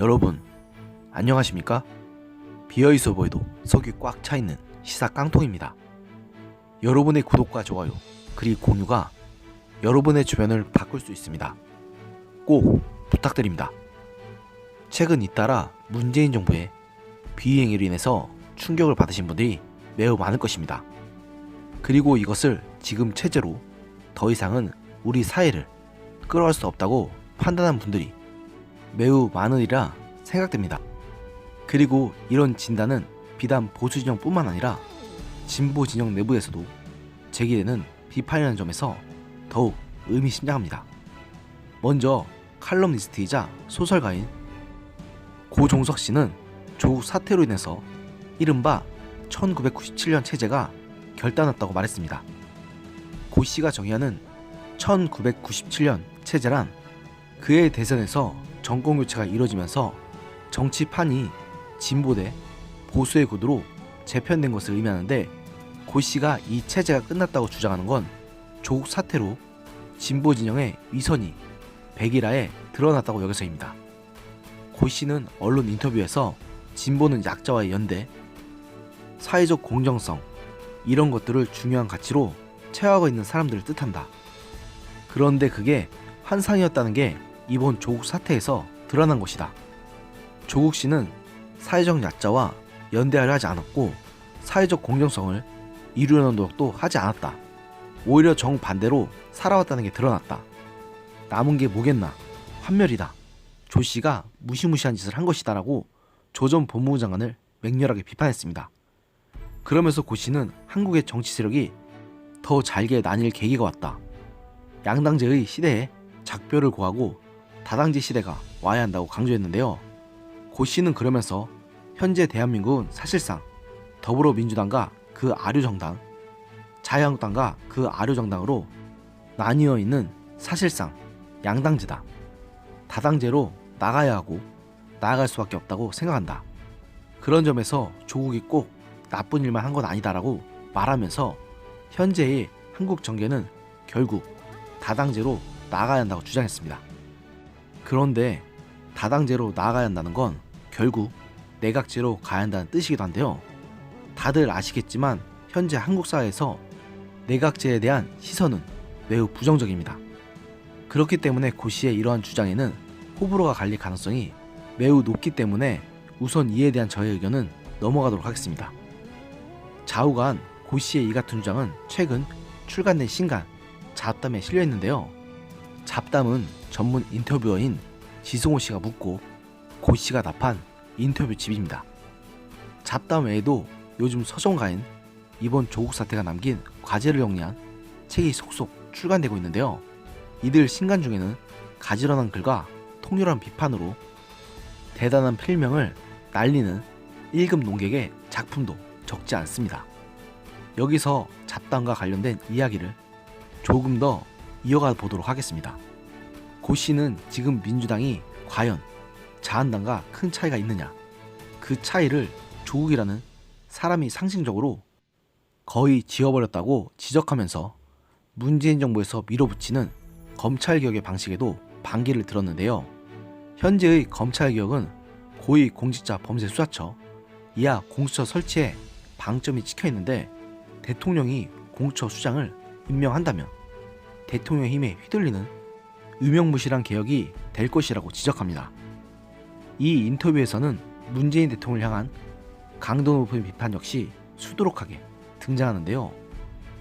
여러분 안녕하십니까? 비어있어 보여도 속이 꽉 차있는 시사 깡통입니다. 여러분의 구독과 좋아요 그리고 공유가 여러분의 주변을 바꿀 수 있습니다. 꼭 부탁드립니다. 최근 잇따라 문재인 정부의 비행위로 인해서 충격을 받으신 분들이 매우 많을 것입니다. 그리고 이것을 지금 체제로 더 이상은 우리 사회를 끌어갈 수 없다고 판단한 분들이 매우 많으리라 생각됩니다. 그리고 이런 진단은 비단 보수 진영뿐만 아니라 진보 진영 내부에서도 제기되는 비판이라는 점에서 더욱 의미심장합니다. 먼저 칼럼니스트이자 소설가인 고종석 씨는 조국 사태로 인해서 이른바 1997년 체제가 결단났다고 말했습니다. 고 씨가 정의하는 1997년 체제란 그의 대선에서 정권 교체가 이루어지면서 정치판이 진보 대 보수의 구도로 재편된 것을 의미하는데 고 씨가 이 체제가 끝났다고 주장하는 건 조국 사태로 진보 진영의 위선이 백일하에 드러났다고 여겨서입니다. 고 씨는 언론 인터뷰에서 진보는 약자와의 연대, 사회적 공정성 이런 것들을 중요한 가치로 체화하고 있는 사람들을 뜻한다. 그런데 그게 환상이었다는 게 이번 조국 사태에서 드러난 것이다. 조국 씨는 사회적 약자와 연대하려 하지 않았고 사회적 공정성을 이루려는 노력도 하지 않았다. 오히려 정반대로 살아왔다는 게 드러났다. 남은 게 뭐겠나? 환멸이다. 조 씨가 무시무시한 짓을 한 것이다라고 조 전 법무부 장관을 맹렬하게 비판했습니다. 그러면서 고 씨는 한국의 정치 세력이 더 잘게 나뉠 계기가 왔다. 양당제의 시대에 작별을 고하고 다당제 시대가 와야 한다고 강조했는데요. 고 씨는 그러면서 현재 대한민국은 사실상 더불어민주당과 그 아류정당, 자유한국당과 그 아류정당으로 나뉘어 있는 사실상 양당제다. 다당제로 나가야 하고 나아갈 수밖에 없다고 생각한다. 그런 점에서 조국이 꼭 나쁜 일만 한 건 아니다라고 말하면서 현재의 한국 정계는 결국 다당제로 나아가야 한다고 주장했습니다. 그런데 다당제로 나아가야 한다는 건 결국 내각제로 가야 한다는 뜻이기도 한데요. 다들 아시겠지만 현재 한국 사회에서 내각제에 대한 시선은 매우 부정적입니다. 그렇기 때문에 고 씨의 이러한 주장에는 호불호가 갈릴 가능성이 매우 높기 때문에 우선 이에 대한 저의 의견은 넘어가도록 하겠습니다. 좌우간 고 씨의 이 같은 주장은 최근 출간된 신간 잡담에 실려 있는데요. 잡담은 전문 인터뷰어인 지승호 씨가 묻고 고 씨가 답한 인터뷰 집입니다. 잡담 외에도 요즘 서정가인 이번 조국 사태가 남긴 과제를 정리한 책이 속속 출간되고 있는데요. 이들 신간 중에는 가지런한 글과 통렬한 비판으로 대단한 필명을 날리는 1급 농객의 작품도 적지 않습니다. 여기서 잡담과 관련된 이야기를 조금 더 이어가 보도록 하겠습니다. 고 씨는 지금 민주당이 과연 자한당과 큰 차이가 있느냐? 그 차이를 조국이라는 사람이 상징적으로 거의 지워버렸다고 지적하면서 문재인 정부에서 밀어붙이는 검찰개혁의 방식에도 반기를 들었는데요. 현재의 검찰개혁은 고위 공직자 범죄 수사처, 이하 공수처 설치에 방점이 찍혀 있는데 대통령이 공수처 수장을 임명한다면 대통령의 힘에 휘둘리는 유명무실한 개혁이 될 것이라고 지적합니다. 이 인터뷰에서는 문재인 대통령을 향한 강도 높은 비판 역시 수두룩하게 등장하는데요.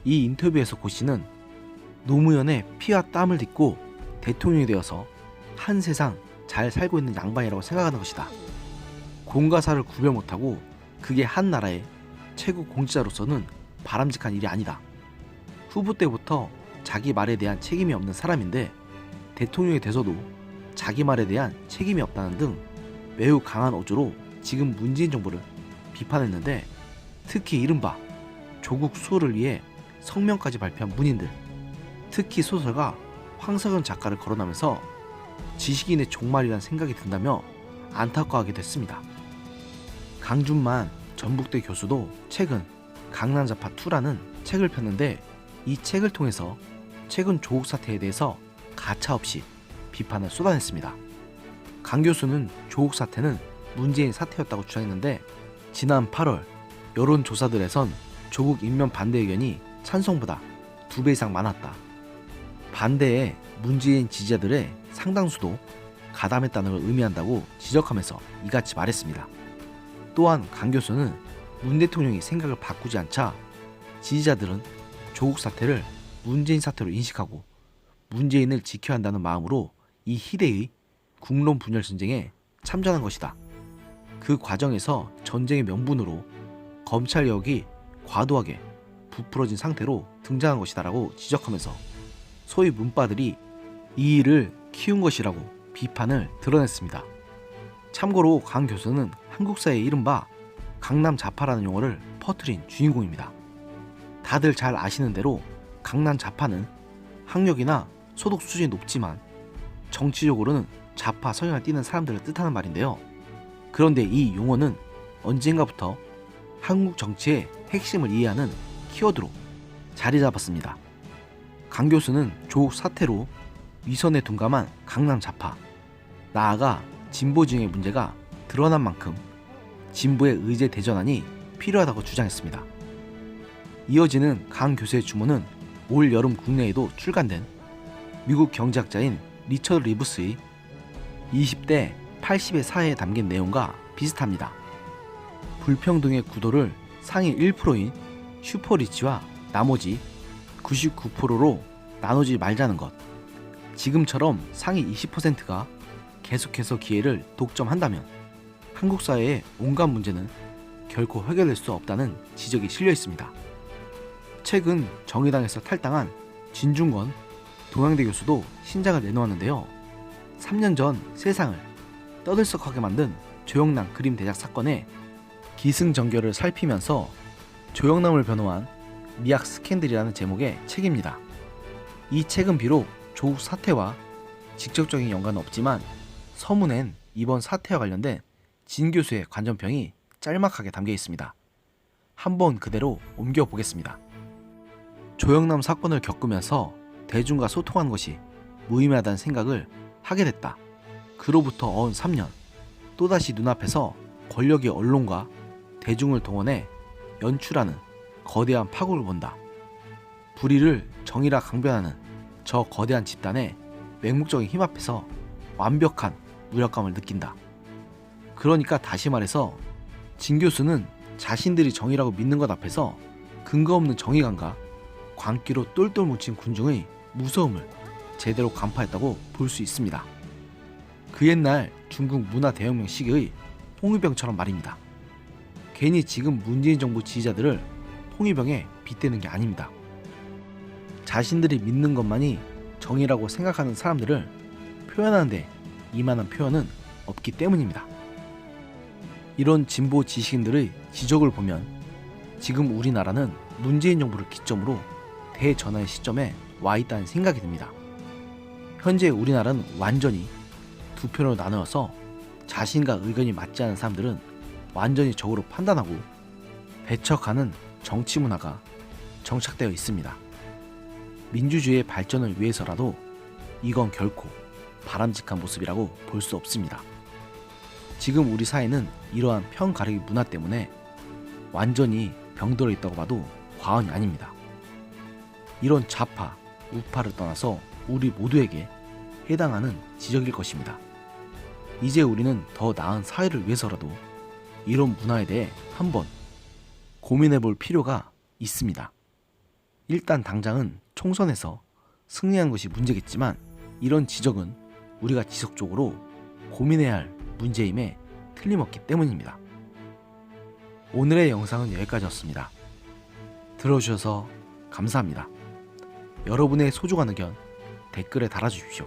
이 인터뷰에서 고 씨는 노무현의 피와 땀을 딛고 대통령이 되어서 한 세상 잘 살고 있는 양반이라고 생각하는 것이다. 공과 사를 구별 못하고 그게 한 나라의 최고 공직자로서는 바람직한 일이 아니다. 후보 때부터 자기 말에 대한 책임이 없는 사람인데 대통령이 돼서도 자기 말에 대한 책임이 없다는 등 매우 강한 어조로 지금 문재인 정부를 비판했는데 특히 이른바 조국 수호를 위해 성명까지 발표한 문인들 특히 소설가 황석연 작가를 거론하면서 지식인의 종말이란 생각이 든다며 안타까워하게 됐습니다. 강준만 전북대 교수도 최근 강남자파 2라는 책을 폈는데 이 책을 통해서 최근 조국 사태에 대해서 가차없이 비판을 쏟아냈습니다. 강 교수는 조국 사태는 문재인 사태였다고 주장했는데 지난 8월 여론조사들에선 조국 임명 반대 의견이 찬성보다 두 배 이상 많았다. 반대에 문재인 지지자들의 상당수도 가담했다는 걸 의미한다고 지적하면서 이같이 말했습니다. 또한 강 교수는 문 대통령이 생각을 바꾸지 않자 지지자들은 조국 사태를 문재인 사태로 인식하고 문재인을 지켜야 한다는 마음으로 이 희대의 국론 분열 전쟁에 참전한 것이다. 그 과정에서 전쟁의 명분으로 검찰력이 과도하게 부풀어진 상태로 등장한 것이다라고 지적하면서 소위 문바들이 이 일을 키운 것이라고 비판을 드러냈습니다. 참고로 강 교수는 한국사의 이른바 강남 좌파라는 용어를 퍼뜨린 주인공입니다. 다들 잘 아시는 대로 강남 좌파는 학력이나 소득 수준이 높지만 정치적으로는 좌파 성향을 띠는 사람들을 뜻하는 말인데요. 그런데 이 용어는 언젠가부터 한국 정치의 핵심을 이해하는 키워드로 자리 잡았습니다. 강 교수는 조국 사태로 위선에 둔감한 강남 좌파, 나아가 진보 진영의 문제가 드러난 만큼 진보의 의제 대전환이 필요하다고 주장했습니다. 이어지는 강 교수의 주문은 올 여름 국내에도 출간된 미국 경제학자인 리처드 리브스의 20대 80의 사회에 담긴 내용과 비슷합니다. 불평등의 구도를 상위 1%인 슈퍼리치와 나머지 99%로 나누지 말자는 것. 지금처럼 상위 20%가 계속해서 기회를 독점한다면 한국 사회의 온갖 문제는 결코 해결될 수 없다는 지적이 실려 있습니다. 최근 정의당에서 탈당한 진중권 동양대 교수도 신작을 내놓았는데요. 3년 전 세상을 떠들썩하게 만든 조영남 그림 대작 사건의 기승전결을 살피면서 조영남을 변호한 미학 스캔들이라는 제목의 책입니다. 이 책은 비록 조국 사태와 직접적인 연관은 없지만 서문엔 이번 사태와 관련된 진 교수의 관전평이 짤막하게 담겨 있습니다. 한번 그대로 옮겨 보겠습니다. 조영남 사건을 겪으면서 대중과 소통하는 것이 무의미하다는 생각을 하게 됐다. 그로부터 어언 3년, 또다시 눈앞에서 권력의 언론과 대중을 동원해 연출하는 거대한 파국을 본다. 불의를 정의라 강변하는 저 거대한 집단의 맹목적인 힘 앞에서 완벽한 무력감을 느낀다. 그러니까 다시 말해서 진 교수는 자신들이 정의라고 믿는 것 앞에서 근거 없는 정의감과 광기로 똘똘 뭉친 군중의 무서움을 제대로 간파했다고 볼 수 있습니다. 그 옛날 중국 문화 대혁명 시기의 홍위병처럼 말입니다. 괜히 지금 문재인 정부 지지자들을 홍위병에 빗대는 게 아닙니다. 자신들이 믿는 것만이 정의라고 생각하는 사람들을 표현하는데 이만한 표현은 없기 때문입니다. 이런 진보 지식인들의 지적을 보면 지금 우리나라는 문재인 정부를 기점으로 대전환의 시점에 와 있다는 생각이 듭니다. 현재 우리나라는 완전히 두 편으로 나누어서 자신과 의견이 맞지 않은 사람들은 완전히 적으로 판단하고 배척하는 정치 문화가 정착되어 있습니다. 민주주의의 발전을 위해서라도 이건 결코 바람직한 모습이라고 볼 수 없습니다. 지금 우리 사회는 이러한 편 가르기 문화 때문에 완전히 병들어 있다고 봐도 과언이 아닙니다. 이런 좌파, 우파를 떠나서 우리 모두에게 해당하는 지적일 것입니다. 이제 우리는 더 나은 사회를 위해서라도 이런 문화에 대해 한번 고민해 볼 필요가 있습니다. 일단 당장은 총선에서 승리한 것이 문제겠지만 이런 지적은 우리가 지속적으로 고민해야 할 문제임에 틀림없기 때문입니다. 오늘의 영상은 여기까지였습니다. 들어주셔서 감사합니다. 여러분의 소중한 의견 댓글에 달아주십시오.